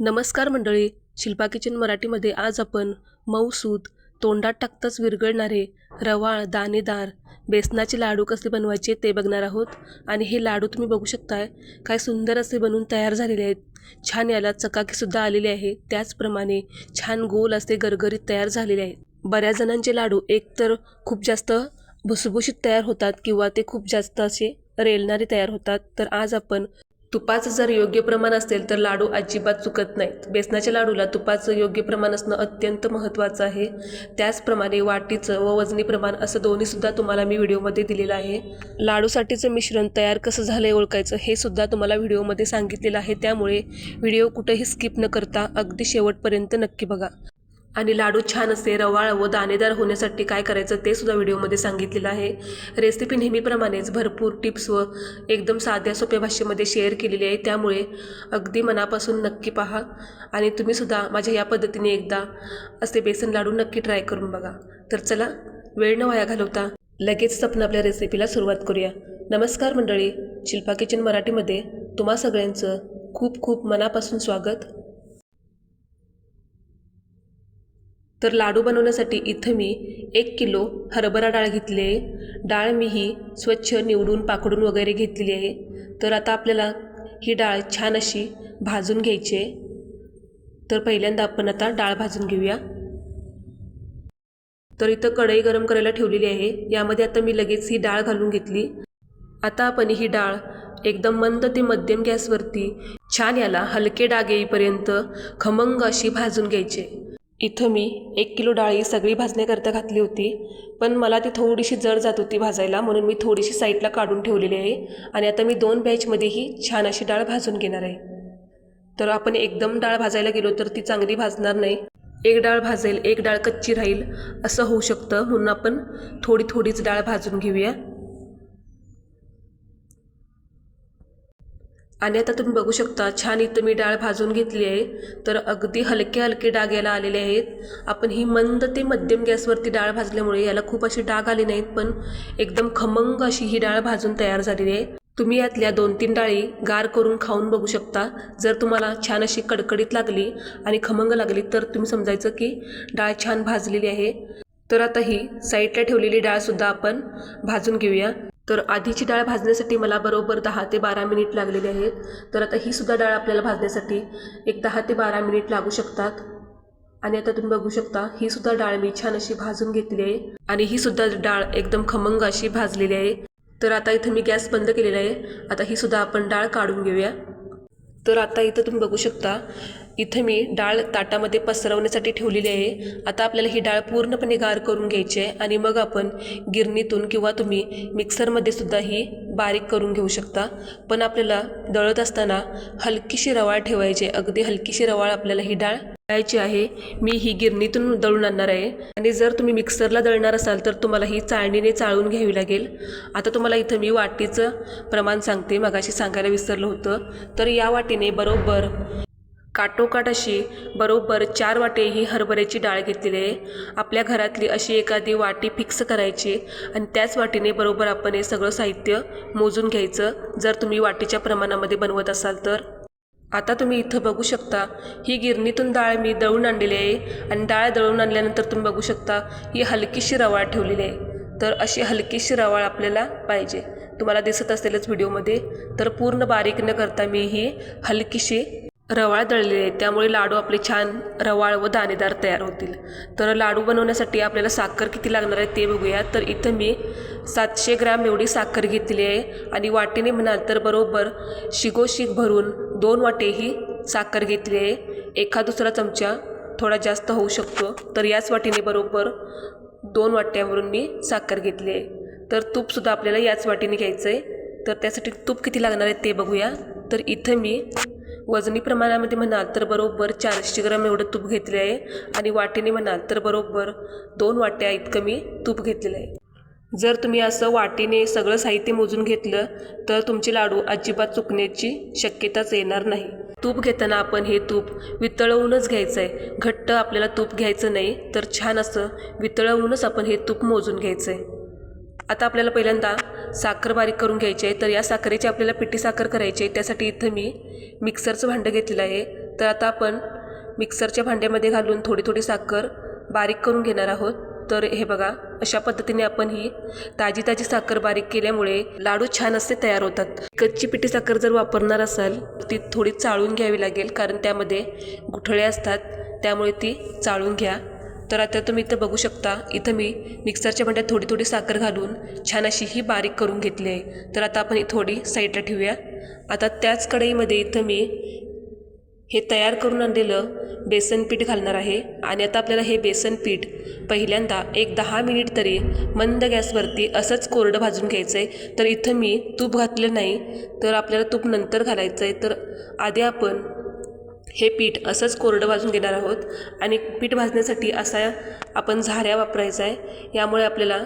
नमस्कार मंडळी शिल्पा किचन मराठीमध्ये आज आपण मऊसूत तोंडात टाकताच विरघळणारे रवाळ दाणेदार बेसनाचे लाडू कसे बनवायचे ते बघणार आहोत. आणि हे लाडू तुम्ही बघू शकताय काय सुंदर असे बनवून तयार झालेले आहेत. छान याला चकाकीसुद्धा आलेली आहे. त्याचप्रमाणे छान गोल असे गरगरीत तयार झालेले आहेत. बऱ्याच जणांचे लाडू एकतर खूप जास्त भुसभुशीत तयार होतात किंवा ते खूप जास्त असे रेलणारे तयार होतात. तर आज आपण तुपाचं जर योग्य प्रमाण असेल तर लाडू अजिबात चुकत नाहीत. बेसनाच्या लाडूला तुपाचं योग्य प्रमाण असणं अत्यंत महत्त्वाचं आहे. त्याचप्रमाणे वाटीचं व वजनी प्रमाण असं दोन्हीसुद्धा तुम्हाला मी व्हिडिओमध्ये दिलेलं आहे. लाडूसाठीचं मिश्रण तयार कसं झालं आहे ओळखायचं हे सुद्धा तुम्हाला व्हिडिओमध्ये सांगितलेलं आहे. त्यामुळे व्हिडिओ कुठेही स्किप न करता अगदी शेवटपर्यंत नक्की बघा. आणि लाडू छान असे रवाळ व दाणेदार होण्यासाठी काय करायचं ते सुद्धा व्हिडिओमध्ये सांगितलेलं आहे. रेसिपी नेहमीप्रमाणेच भरपूर टिप्स व एकदम साध्या सोप्या भाषेमध्ये शेअर केलेली आहे. त्यामुळे अगदी मनापासून नक्की पहा. आणि तुम्हीसुद्धा माझ्या या पद्धतीने एकदा असे बेसन लाडू नक्की ट्राय करून बघा. तर चला वेळ न वाया घालवता लगेच आपण आपल्या रेसिपीला सुरुवात करूया. नमस्कार मंडळी शिल्पा किचन मराठीमध्ये तुम्हा सगळ्यांचं खूप खूप मनापासून स्वागत. तर लाडू बनवण्यासाठी इथं मी एक किलो हरभरा डाळ घेतली आहे. डाळ मी ही स्वच्छ निवडून पाकडून वगैरे घेतलेली आहे. तर आता आपल्याला ही डाळ छान अशी भाजून घ्यायची आहे. तर पहिल्यांदा आपण आता डाळ भाजून घेऊया. तर इथं कढई गरम करायला ठेवलेली आहे. यामध्ये आता मी लगेच ही डाळ घालून घेतली. आता आपण ही डाळ एकदम मंद ते मध्यम गॅसवरती छान याला हलके डाग येईपर्यंत खमंग अशी भाजून घ्यायचे इथं मी एक किलो डाळी सगळी भाजण्याकरता घातली होती पण मला ती थोडीशी जड जात होती भाजायला म्हणून मी थोडीशी साईडला काढून ठेवलेली आहे आणि आता मी दोन बॅचमध्येही छान अशी डाळ भाजून घेणार आहे. तर आपण एकदम डाळ भाजायला गेलो तर ती चांगली भाजणार नाही. एक डाळ भाजेल एक डाळ कच्ची राहील असं होऊ शकतं. म्हणून आपण थोडी थोडीच डाळ भाजून घेऊया. आणि आता तुम्ही बघू शकता छान इथं मी डाळ भाजून घेतली आहे. तर अगदी हलके हलके डाग याला आलेले आहेत. आपण ही मंद ते मध्यम गॅसवरती डाळ भाजल्यामुळे याला खूप असे डाग आले नाहीत पण एकदम खमंग अशी ही डाळ भाजून तयार झालेली आहे. तुम्ही यातल्या दोन तीन डाळी गार करून खाऊन बघू शकता. जर तुम्हाला छान अशी कडकडीत लागली आणि खमंग लागली तर तुम्ही समजायचं की डाळ छान भाजलेली आहे. तर आता ही साईडला ठेवलेली डाळसुद्धा आपण भाजून घेऊया. तर आधीची डाळ भाजण्यासाठी मला बरोबर दहा ते बारा मिनिट लागलेले आहेत. तर आता ही सुद्धा डाळ आपल्याला भाजण्यासाठी एक दहा ते बारा मिनिट लागू शकतात. आणि आता तुम्ही बघू शकता ही सुद्धा डाळ मी छान अशी भाजून घेतली आहे. आणि ही सुद्धा डाळ एकदम खमंग अशी भाजलेली आहे. तर आता इथं मी गॅस बंद केलेला आहे. आता ही सुद्धा आपण डाळ काढून घेऊया. तर आता इथं तुम्ही बघू शकता इथं मी डाळ ताटामध्ये पसरवण्यासाठी ठेवलेली आहे. आता आपल्याला ही डाळ पूर्णपणे गार करून घ्यायची आहे आणि मग आपण गिरणीतून किंवा तुम्ही मिक्सरमध्ये सुद्धा ही बारीक करून घेऊ शकता. पण आपल्याला दळत असताना हलकीशी रवाळ ठेवायची अगदी हलकीशी रवाळ आपल्याला ही डाळ दळायची आहे मी ही गिरणीतून दळून आणणार आहे. आणि जर तुम्ही मिक्सरला दळणार असाल तर तुम्हाला ही चाळणीने चाळून घ्यावी लागेल. आता तुम्हाला इथं मी वाटीचं प्रमाण सांगते मगाशी सांगायला विसरलं होतं. तर या वाटीने बरोबर काटोकाट अशी बरोबर चार वाटे ही हरभऱ्याची डाळ घेतलेली आहे. आपल्या घरातली अशी एखादी वाटी फिक्स करायची आणि त्याच वाटीने बरोबर आपण हे सगळं साहित्य मोजून घ्यायचं. जर तुम्ही वाटीच्या प्रमाणामध्ये बनवत असाल तर. आता तुम्ही इथं बघू शकता ही गिरणीतून डाळ मी दळून आणलेली आहे आणि डाळ दळून आणल्यानंतर तुम्ही बघू शकता ही हलकीशी रवाळ ठेवलेली आहे. तर अशी हलकीशी रवाळ आपल्याला पाहिजे. तुम्हाला दिसत असेलच व्हिडिओमध्ये. तर पूर्ण बारीक न करता मी ही हलकीशी रवाळ दळलेली आहे. त्यामुळे लाडू आपले छान रवाळ व दाणेदार तयार होतील. तर लाडू बनवण्यासाठी आपल्याला साखर किती लागणार आहे ते बघूया. तर इथं मी सातशे ग्रॅम एवढी साखर घेतली आहे. आणि वाटीने म्हणाल तर बरोबर शिगोशिग भरून दोन वाटेही साखर घेतली आहे. एखा दुसरा चमचा थोडा जास्त होऊ शकतो. तर याच वाटीने बरोबर दोन वाट्यावरून मी साखर घेतली आहे. तर तूपसुद्धा आपल्याला याच वाटीने घ्यायचं आहे तर त्यासाठी तूप किती लागणार आहे ते बघूया. तर इथं मी वजनी प्रमाणामध्ये म्हणाल तर बरोबर चारशे ग्राम एवढं तूप घेतले आहे. आणि वाटीने म्हणाल तर बरोबर दोन वाट्या इतकं मी तूप घेतलेलं आहे. जर तुम्ही असं वाटीने सगळं साहित्य मोजून घेतलं तर तुमचे लाडू अजिबात चुकण्याची शक्यताच येणार नाही. तूप घेताना आपण हे तूप वितळवूनच घ्यायचं आहे घट्ट आपल्याला तूप घ्यायचं नाही तर छान असं वितळवूनच आपण हे तूप मोजून घ्यायचं आहे आता आपल्याला पहिल्यांदा साखर बारीक करून घ्यायची आहे तर या साखरेची आपल्याला पिठी साखर करायची आहे. त्यासाठी इथं मी मिक्सरचं भांडं घेतलेलं आहे. तर आता आपण मिक्सरच्या भांड्यामध्ये घालून थोडी थोडी साखर बारीक करून घेणार आहोत. तर हे बघा अशा पद्धतीने आपण ही ताजी ताजी साखर बारीक केल्यामुळे लाडू छान असे तयार होतात. कच्ची पिठी साखर जर वापरणार असाल ती थोडी चाळून घ्यावी लागेल कारण त्यामध्ये गुठळे असतात त्यामुळे ती चाळून घ्या. तर आता तुम्ही इथं बघू शकता इथं मी मिक्सरच्या भांड्यात थोडी थोडी साखर घालून छान अशी ही बारीक करून घेतली आहे. तर आता आपण ही थोडी साईडला ठेवूया. आता त्याच कढईमध्ये इथं मी हे तयार करून आणलेलं बेसन पीठ घालणार आहे आणि आता आपल्याला हे बेसन पीठ पहिल्यांदा एक दहा मिनिट तरी मंद गॅसवरती असंच कोरडं भाजून घ्यायचं आहे तर इथं मी तूप घातलं नाही तर आपल्याला तूप नंतर घालायचं आहे तर आधी आपण हे पीठ असंच कोरडं भाजून घेणार आहोत आणि पीठ भाजण्यासाठी असा आपण झाऱ्या वापरायचा आहे यामुळे आपल्याला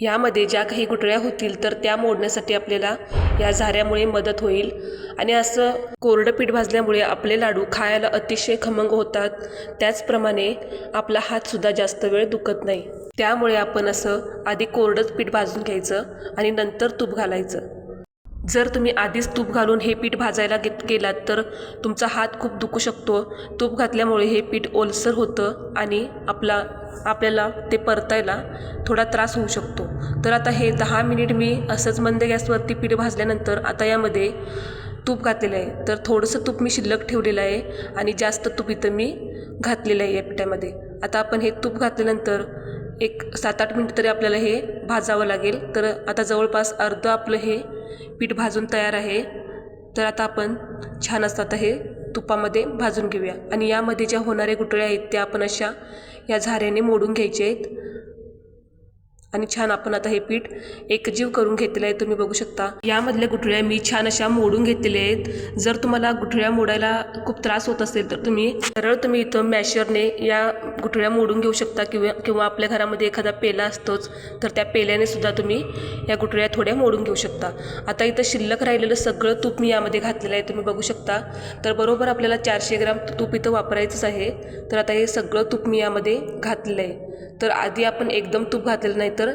यामध्ये ज्या काही गुठळ्या होतील तर त्या मोडण्यासाठी आपल्याला या झाऱ्यामुळे मदत होईल. आणि असं कोरडं पीठ भाजल्यामुळे आपले लाडू खायला अतिशय खमंग होतात. त्याचप्रमाणे आपला हातसुद्धा जास्त वेळ दुखत नाही. त्यामुळे आपण असं आधी कोरडंच पीठ भाजून घ्यायचं आणि नंतर तूप घालायचं. जर तुम्ही आधीच तूप घालून हे पीठ भाजायला घेत गेलात तर तुमचा हात खूप दुखू शकतो. तूप घातल्यामुळे हे पीठ ओलसर होतं आणि आपला आपल्याला ते परतायला थोडा त्रास होऊ शकतो. तर आता हे दहा मिनिट मी असंच मंद गॅसवरती पीठ भाजल्यानंतर आता यामध्ये तूप घातलेलं आहे. तर थोडंसं तूप मी शिल्लक ठेवलेलं आहे आणि जास्त तूप इथं मी घातलेलं आहे या पिठामध्ये. आता आपण हे तूप घातल्यानंतर एक सात आठ मिनटं तरी आपल्याला हे भाजावं लागेल. तर आता जवळपास अर्धं आपलं हे पीठ भाजून तयार आहे. तर आता आपण छान असतं आता हे तुपामध्ये भाजून घेऊया. आणि यामध्ये ज्या होणाऱ्या गुटळ्या आहेत त्या आपण अशा या झाऱ्याने मोडून घ्यायचे आहेत. आणि छान आपण आता हे पीठ एकजीव करून घेतलेलं आहे तुम्ही बघू शकता. यामधल्या गुठळ्या मी छान अशा मोडून घेतलेल्या आहेत. जर तुम्हाला गुठळ्या मोडायला खूप त्रास होत असेल तर तुम्ही सरळ तुम्ही इथं मॅशरने या गुठळ्या मोडून घेऊ शकता किंवा किंवा आपल्या घरामध्ये एखादा पेला असतोच तर त्या पेल्याने सुद्धा तुम्ही या गुठळ्या थोड्या मोडून घेऊ शकता. आता इथं शिल्लक राहिलेलं सगळं तूप मी यामध्ये घातलेलं आहे तुम्ही बघू शकता. तर बरोबर आपल्याला चारशे ग्राम तूप इथं वापरायचंच आहे. तर आता हे सगळं तूप मी यामध्ये घातलेलं आहे. तर आधी आपण एकदम तूप घातलेलं नाही तर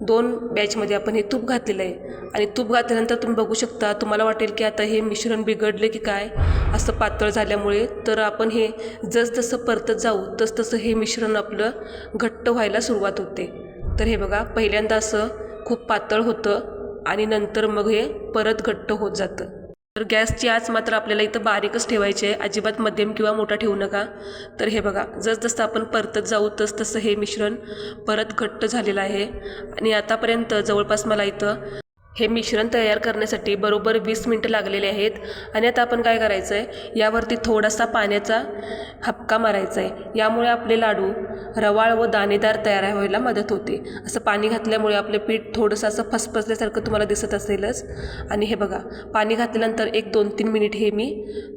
दोन बॅचमध्ये आपण हे तूप घातलेलं आहे. आणि तूप घातल्यानंतर तुम्ही बघू शकता तुम्हाला वाटेल की आता हे मिश्रण बिघडले की काय असं पातळ झाल्यामुळे. तर आपण हे जसजसं परतत जाऊ तसतसं हे मिश्रण आपलं घट्ट व्हायला सुरुवात होते. तर हे बघा पहिल्यांदा असं खूप पातळ होतं आणि नंतर मग हे परत घट्ट होत जातं. तर गॅसची आच मात्र आपल्याला इथं बारीकच ठेवायची आहे. अजिबात मध्यम किंवा मोठा ठेवू नका. तर हे बघा जसजसं आपण परतत जाऊ तस तसं हे मिश्रण परत घट्ट झालेलं आहे. आणि आतापर्यंत जवळपास मला इथं हे मिश्रण तयार करण्यासाठी बरोबर वीस मिनटं लागलेले आहेत. आणि आता आपण काय करायचं आहे यावरती थोडासा पाण्याचा हपका मारायचा आहे यामुळे आपले लाडू रवाळ व दाणेदार तयार व्हायला मदत होते. असं पाणी घातल्यामुळे आपलं पीठ थोडंसं असं फसफसल्यासारखं तुम्हाला दिसत असेलच. आणि हे बघा पाणी घातल्यानंतर एक दोन तीन मिनिट हे मी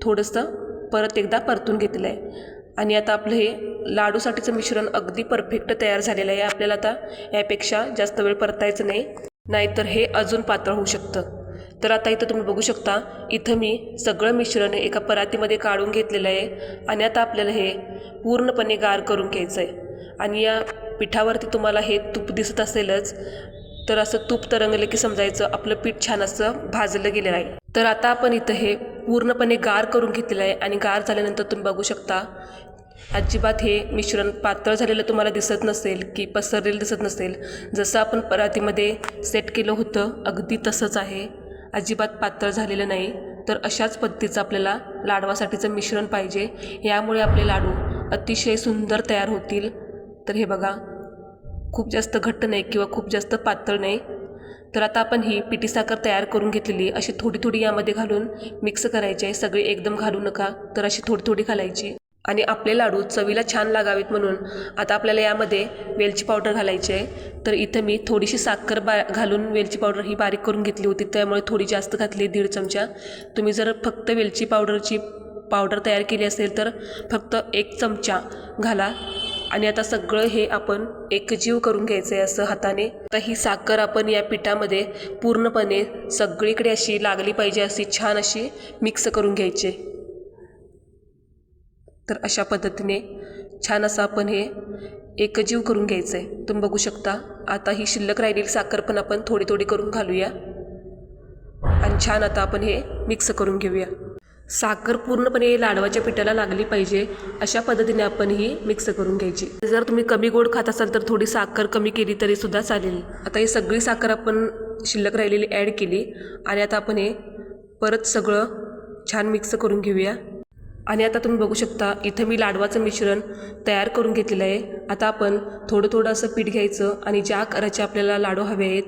थोडंसं परत एकदा परतून घेतलं आहे आणि आता आपलं हे लाडूसाठीचं मिश्रण अगदी परफेक्ट तयार झालेलं आहे. आपल्याला आता यापेक्षा जास्त वेळ परतायचं नाही. नाहीतर हे अजून पातळ होऊ शकतं. तर आता इथं तुम्ही बघू शकता इथं मी सगळं मिश्रण एका परातीमध्ये काढून घेतलेलं आहे आणि आता आपल्याला हे पूर्णपणे गार करून घ्यायचं आहे आणि या पिठावरती तुम्हाला हे तूप दिसत असेलच तर असं तूप तरंगलं की समजायचं आपलं पीठ छान असं भाजलं गेलेलं आहे. तर आता आपण इथं हे पूर्णपणे गार करून घेतलेलं आहे आणि गार झाल्यानंतर तुम्ही बघू शकता अजिबात हे मिश्रण पातळ झालेलं तुम्हाला दिसत नसेल की पसरलेलं दिसत नसेल. जसं आपण परातीमध्ये सेट केलं होतं अगदी तसंच आहे. अजिबात पातळ झालेलं नाही. तर अशाच पद्धतीचं आपल्याला लाडवासाठीचं मिश्रण पाहिजे. यामुळे आपले लाडू अतिशय सुंदर तयार होतील. तर हे बघा खूप जास्त घट्ट नाही किंवा खूप जास्त पातळ नाही. तर आता आपण ही पिठी साखर तयार करून घेतलेली अशी थोडी थोडी यामध्ये घालून मिक्स करायची आहे. सगळी एकदम घालू नका. तर अशी थोडी थोडी घालायची. आणि आपले लाडू चवीला छान लागावेत म्हणून आता आपल्याला यामध्ये वेलची पावडर घालायची आहे. तर इथं मी थोडीशी साखर बा घालून वेलची पावडर ही बारीक करून घेतली होती त्यामुळे थोडी जास्त घातली दीड चमचा. तुम्ही जर फक्त वेलची पावडरची पावडर तयार केली असेल तर फक्त एक चमचा घाला. आणि आता सगळं हे आपण एकजीव करून घ्यायचं आहे असं हाताने. तर ही साखर आपण या पिठामध्ये पूर्णपणे सगळीकडे अशी लागली पाहिजे अशी छान अशी मिक्स करून घ्यायची. तर अशा पद्धतीने छान असं आपण हे एकजीव करून घ्यायचं आहे तुम्ही बघू शकता आता ही शिल्लक राहिलेली साखर पण आपण थोडी थोडी करून घालूया. आणि छान आता आपण हे मिक्स करून घेऊया. साखर पूर्णपणे लाडवाच्या पिठाला लागली पाहिजे अशा पद्धतीने आपण ही मिक्स करून घ्यायची. जर तुम्ही कमी गोड खात असाल तर थोडी साखर कमी केली तरी सुद्धा चालेल. आता ही सगळी साखर आपण शिल्लक राहिलेली ॲड केली आणि आता आपण हे परत सगळं छान मिक्स करून घेऊया. आणि आता तुम्ही बघू शकता इथं मी लाडवाचं मिश्रण तयार करून घेतलेलं आहे. आता आपण थोडं थोडं असं पीठ घ्यायचं आणि ज्या आकाराचे आपल्याला लाडू हवे आहेत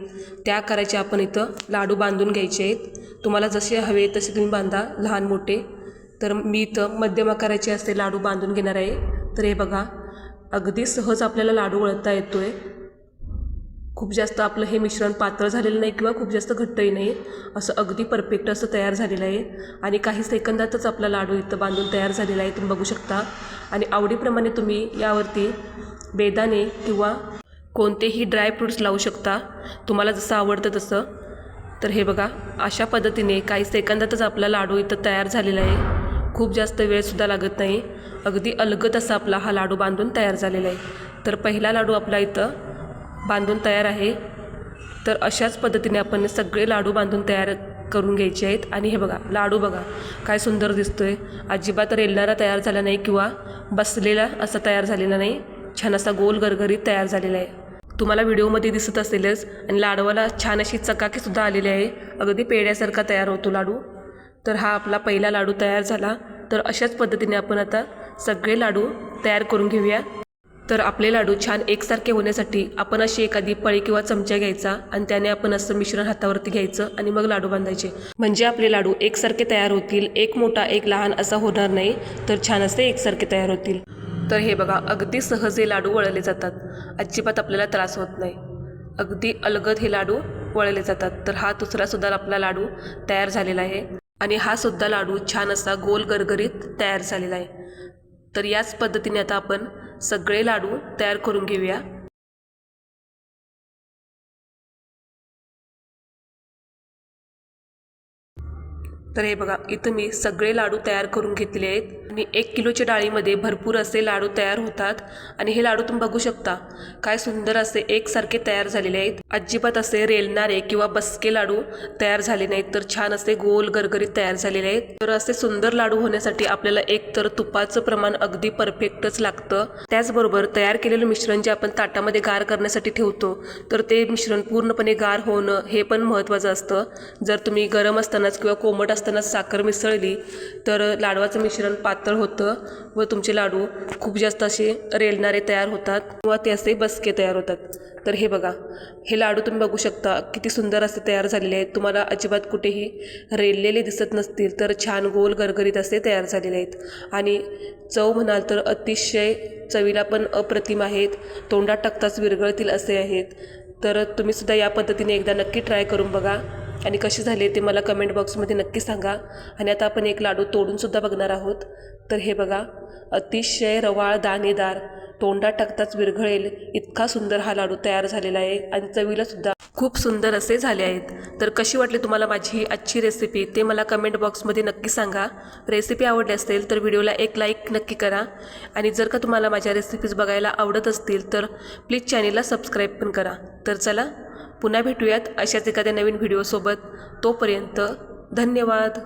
त्या आकाराचे आपण इथं लाडू बांधून घ्यायचे आहेत. तुम्हाला जसे हवे तसे तुम्ही बांधा लहान मोठे. तर मी इथं मध्यम आकाराचे असते लाडू बांधून घेणार आहे. तर हे बघा अगदी सहज आपल्याला लाडू वळता येतो आहे खूप जास्त आपलं हे मिश्रण पातळ झालेलं नाही किंवा खूप जास्त घट्टही नाही. असं अगदी परफेक्ट असं तयार झालेलं आहे. आणि काही सेकंदातच आपला लाडू इथं बांधून तयार झालेला आहे तुम्ही बघू शकता. आणि आवडीप्रमाणे तुम्ही यावरती बेदाणे किंवा कोणतेही ड्रायफ्रूट्स लावू शकता. तुम्हाला जसं आवडतं तसं. तर हे बघा अशा पद्धतीने काही सेकंदातच आपला लाडू इथं तयार झालेला आहे. खूप जास्त वेळसुद्धा लागत नाही. अगदी अलगत असा आपला हा लाडू बांधून तयार झालेला आहे. तर पहिला लाडू आपला इथं बांधून तयार आहे. तर अशाच पद्धतीने आपण सगळे लाडू बांधून तयार करून घ्यायचे आहेत. आणि हे बघा लाडू बघा काय सुंदर दिसतो आहे अजिबात रेलणारा तयार झाला नाही किंवा बसलेला असा तयार झालेला नाही. छान असा गोल गरगरीत तयार झालेला आहे. तुम्हाला व्हिडिओमध्ये दिसत असेलच आणि लाडवाला छान अशी चकाकीसुद्धा आलेली आहे. अगदी पेड्यासारखा तयार होतो लाडू. तर हा आपला पहिला लाडू तयार झाला. तर अशाच पद्धतीने आपण आता सगळे लाडू तयार करून घेऊया. तर आपले लाडू छान एकसारखे होण्यासाठी आपण अशी एखादी पळी किंवा चमचा घ्यायचा आणि त्याने आपण असं मिश्रण हातावरती घ्यायचं आणि मग लाडू बांधायचे. म्हणजे आपले लाडू एकसारखे तयार होतील एक मोठा एक लहान असा होणार नाही तर छान असे एकसारखे तयार होतील. तर हे बघा अगदी सहज हे लाडू वळले जातात. अजिबात आपल्याला त्रास होत नाही. अगदी अलगद हे लाडू वळले जातात. तर हा दुसरासुद्धा आपला लाडू तयार झालेला आहे. आणि हा सुद्धा लाडू छान असा गोल गरगरीत तयार झालेला आहे. तर याच पद्धतीने आता आपण सगळे लाडू तयार करून घेऊया. तर हे बघा इथं मी सगळे लाडू तयार करून घेतले आहेत. आणि एक किलोच्या डाळीमध्ये भरपूर असे लाडू तयार होतात. आणि हे लाडू तुम्ही बघू शकता. काय सुंदर असे एकसारखे तयार झालेले आहेत. अजिबात असे रेलणारे किंवा बसके लाडू तयार झाले नाहीत तर छान असे गोल गरगरीत तयार झालेले आहेत. तर असे सुंदर लाडू होण्यासाठी आपल्याला एक तर तुपाचं प्रमाण अगदी परफेक्टच लागतं. त्याचबरोबर तयार केलेलं मिश्रण जे आपण ताटामध्ये गार करण्यासाठी ठेवतो तर ते मिश्रण पूर्णपणे गार होणं हे पण महत्त्वाचं असतं. जर तुम्ही गरम असतानाच किंवा कोमट असताना साखर मिसळली तर लाडवाचं मिश्रण पातळ होतं व तुमचे लाडू खूप जास्त असे रेलणारे तयार होतात किंवा ते असे बसके तयार होतात. तर हे बघा हे लाडू तुम्ही बघू शकता. किती सुंदर असे तयार झालेले आहेत. तुम्हाला अजिबात कुठेही रेललेले दिसत नसतील तर छान गोल गरगरीत असे तयार झालेले आहेत. आणि चव म्हणाल तर अतिशय चवीला पण अप्रतिम आहेत. तोंडात टाकताच विरघळतील असे आहेत. तर तुम्ही सुद्धा या पद्धतीने एकदा नक्की ट्राय करून बघा. आणि कसे झाले ते मला कमेंट बॉक्समध्ये नक्की सांगा. आणि आता आपण एक लाडू तोडूनसुद्धा बघणार आहोत. तर हे बघा अतिशय रवाळ दाणेदार तोंडात टाकताच विरघळेल. इतका सुंदर हा लाडू तयार झालेला आहे आणि चवीला सुद्धा खूप सुंदर असे झाले आहेत. तर कशी वाटली तुम्हाला माझी ही आजची रेसिपी ते मला कमेंट बॉक्समध्ये नक्की सांगा. रेसिपी आवडली असेल तर व्हिडिओला एक लाईक नक्की करा. आणि जर का तुम्हाला माझ्या रेसिपीज बघायला आवडत असतील तर प्लीज चॅनेलला सबस्क्राईब पण करा. तर चला पुन्हा भेटूयात अशाच एखाद्या नवीन व्हिडिओसोबत तोपर्यंत धन्यवाद.